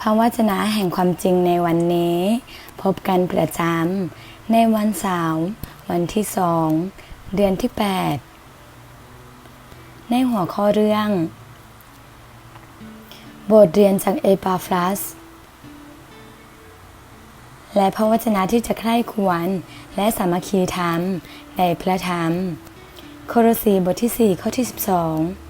พระวจนะแห่งความจริงในวันนี้ พบกันประจำในวันเสาร์วันที่สองเดือนที่ 8 ในหัวข้อเรื่อง บทเรียนจากเอปาฟรัส และพระวจนะที่จะใคร่ควรและสามัคคีธรรมในพระธรรม โครสีบทที่ 4 ข้อที่ 12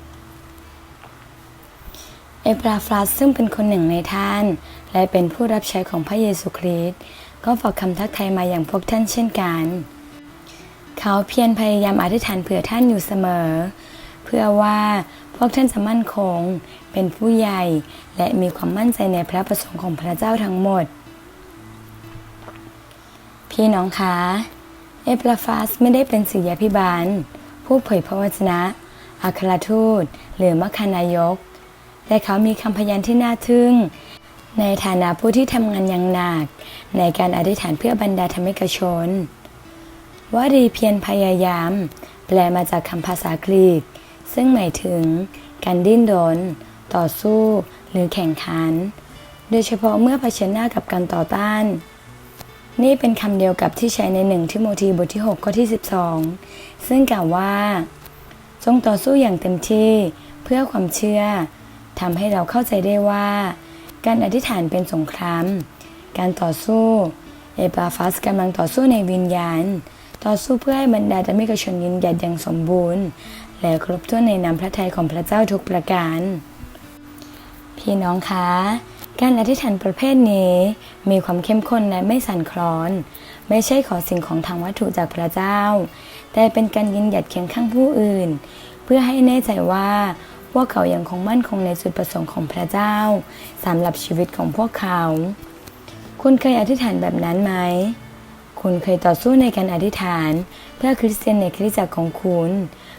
เอปราฟรัสซึ่งเป็นคนหนึ่งในท่าน และเป็นผู้รับใช้ของพระเยซูคริสต์ก็ฝากคำทักทายมาอย่างพวกท่านเช่นกัน เขาเพียรพยายามอธิษฐานเผื่อท่านอยู่เสมอ เพื่อว่าพวกท่านจะมั่นคง เป็นผู้ใหญ่ และมีความมั่นใจในพระประสงค์ของพระเจ้าทั้งหมด พี่น้องคะ เอปราฟัสไม่ได้เป็นศิษยาพิบาล ผู้เผยพระวจนะ อัครทูต หรือมัคคานายก แต่เขามีคำพยานที่น่าทึ่ง ในฐานะผู้ที่ทำงานอย่างหนัก ในการอธิษฐานเพื่อบรรดาธรรมิกชนวรีเพียรพยายาม แปลมาจากคำภาษากรีก ซึ่งหมายถึง การดิ้นรน ต่อสู้ หรือแข่งขัน โดยเฉพาะเมื่อเผชิญหน้ากับการต่อต้าน นี่เป็นคำเดียวกับที่ใช้ในหนึ่งทิโมธีบทที่ 6 ข้อที่ 12 ซึ่งกล่าวว่า จงต่อสู้อย่างเต็มที่เพื่อความเชื่อ ทำให้เราเข้าใจได้ว่า การอธิษฐานเป็นสงคราม การต่อสู้ เอปาฟัสกำลังต่อสู้ในวิญญาณ ต่อสู้เพื่อให้บรรดาธรรมิกชนยืนหยัดอย่างสมบูรณ์ และครบถ้วนในนามพระทัยของพระเจ้าทุกประการ พี่น้องคะการอธิษฐานประเภทนี้มีความเข้มข้นและไม่สั่นคลอน ไม่ใช่ขอสิ่งของทางวัตถุจากพระเจ้า แต่เป็นการยืนหยัดเคียงข้างผู้อื่น เพื่อให้แน่ใจว่า วกเขายังคงมั่นคงในจุดประสงค์ของพระเจ้าสำหรับชีวิตของพวกเขา คุณเคยอธิษฐานแบบนั้นไหม คุณเคยต่อสู้ในการอธิษฐาน เพื่อคริสเตียนในคริสตจักรของคุณ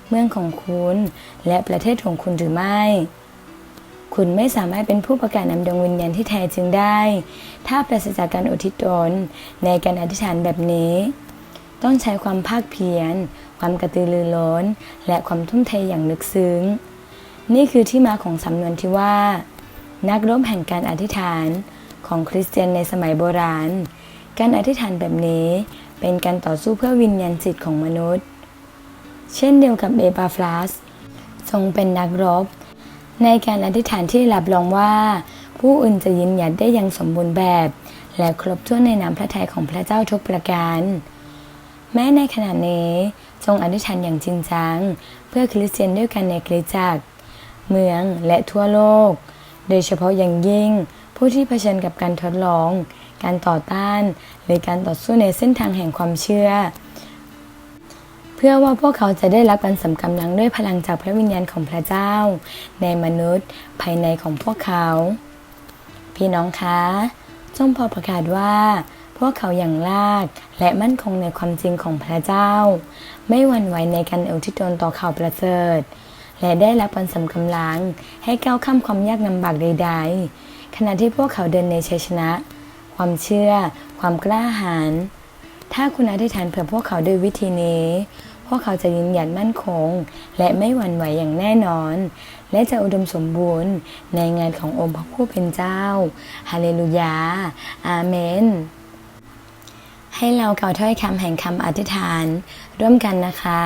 เมืองของคุณ และประเทศของคุณหรือไม่ คุณไม่สามารถเป็นผู้ประกาศนำดวงวิญญาณที่แท้จริงได้ ถ้าปราศจากการอุทิศตนในการอธิษฐานแบบนี้ต้องใช้ความภาคเพียร ความกระตือรือร้น และความทุ่มเทอย่างลึกซึ้ง นี่คือที่มาของสำนวนที่ว่า นักรบแห่งการอธิษฐานของคริสเตียนในสมัยโบราณ การอธิษฐานแบบนี้เป็นการต่อสู้เพื่อวิญญาณจิตของมนุษย์ เช่นเดียวกับเอปาฟลัสทรงเป็นนักรบ ในการอธิษฐานที่รับรองว่า ผู้อื่นจะยืนหยัดได้อย่างสมบูรณ์แบบ และครบถ้วนในนามพระทัยของพระเจ้าทุกประการ แม้ในขณะนี้ทรงอธิษฐานอย่างจริงจัง เพื่อคริสเตียนด้วยกันในคริสตจักร เมืองและทั่วโลก โดยเฉพาะอย่างยิ่ง ผู้ที่เผชิญกับการทดลอง การต่อต้าน หรือการต่อสู้ในเส้นทางแห่งความเชื่อ เพื่อว่าพวกเขาจะได้รับการสำกำลังด้วยพลังจากพระวิญญาณของพระเจ้า ในมนุษย์ภายในของพวกเขา พี่น้องคะจงพอประกาศว่าพวกเขาอย่างลากและมั่นคงในความจริงของพระเจ้า ไม่หวั่นไหวในการอุทิศตนต่อข่าวประเสริฐ และได้รับการสำกำลัง ให้ก้าวข้ามความยากลำบากใด ๆ ขณะที่พวกเขาเดินในชัยชนะ ความเชื่อ ความกล้าหาญถ้าคุณอธิษฐานเผื่อพวกเขาด้วยวิธีนี้ พวกเขาจะยืนหยัดมั่นคง และไม่หวั่นไหวอย่างแน่นอน และจะอุดมสมบูรณ์ในงานขององค์พระผู้เป็นเจ้า ฮาเลลูยา อาเมน ให้เรากล่าวถ้อยคำแห่งคำอธิษฐาน ร่วมกันนะคะ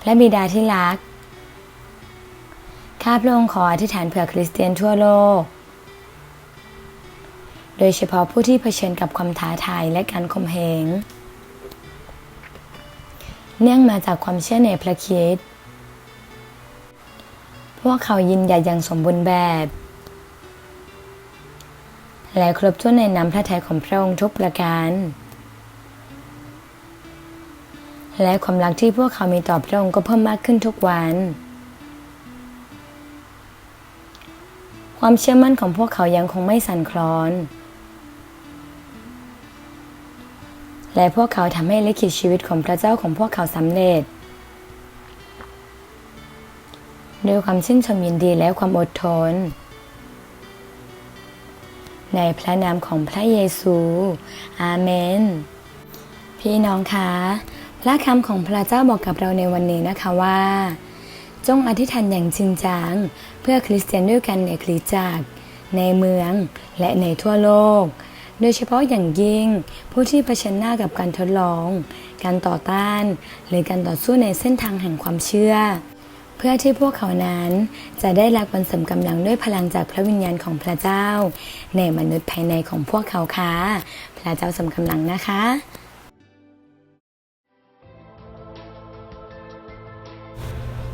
พระบิดาที่รัก ข้าพระองค์ขออธิษฐานเผื่อคริสเตียนทั่วโลก โดยเฉพาะผู้ที่เผชิญกับความท้าทายและการข่มเหง เนื่องมาจากความเชื่อในพระคริสต์พวกเขายินหยัดอย่างสมบูรณ์แบบ และครบถ้วนในน้ำพระทัยของพระองค์ทุกประการ และความรักที่พวกเขามีต่อพระองค์ก็เพิ่มมากขึ้นทุกวัน ความเชื่อมั่นของพวกเขายังคงไม่สั่นคลอน และพวกเขาทำให้ลิขิตชีวิตของพระเจ้าของพวกเขาสำเร็จด้วยความชื่นชมยินดีและความอดทน ในพระนามของพระเยซู อาเมน พี่น้องคะ พระคำของพระเจ้าบอกกับเราในวันนี้นะคะว่า จงอธิษฐานอย่างจริงจัง เพื่อคริสเตียนด้วยกันในคริสตจักร ในเมืองและในทั่วโลก โดยเฉพาะอย่างยิ่งผู้ที่เผชิญหน้ากับการทดลอง การต่อต้าน หรือการต่อสู้ในเส้นทางแห่งความเชื่อ เพื่อที่พวกเขานั้นจะได้รับวันเสริมกำลังด้วยพลังจากพระวิญญาณของพระเจ้า ในมนุษย์ภายในของพวกเขาค่ะพระเจ้าเสริมกำลังนะคะ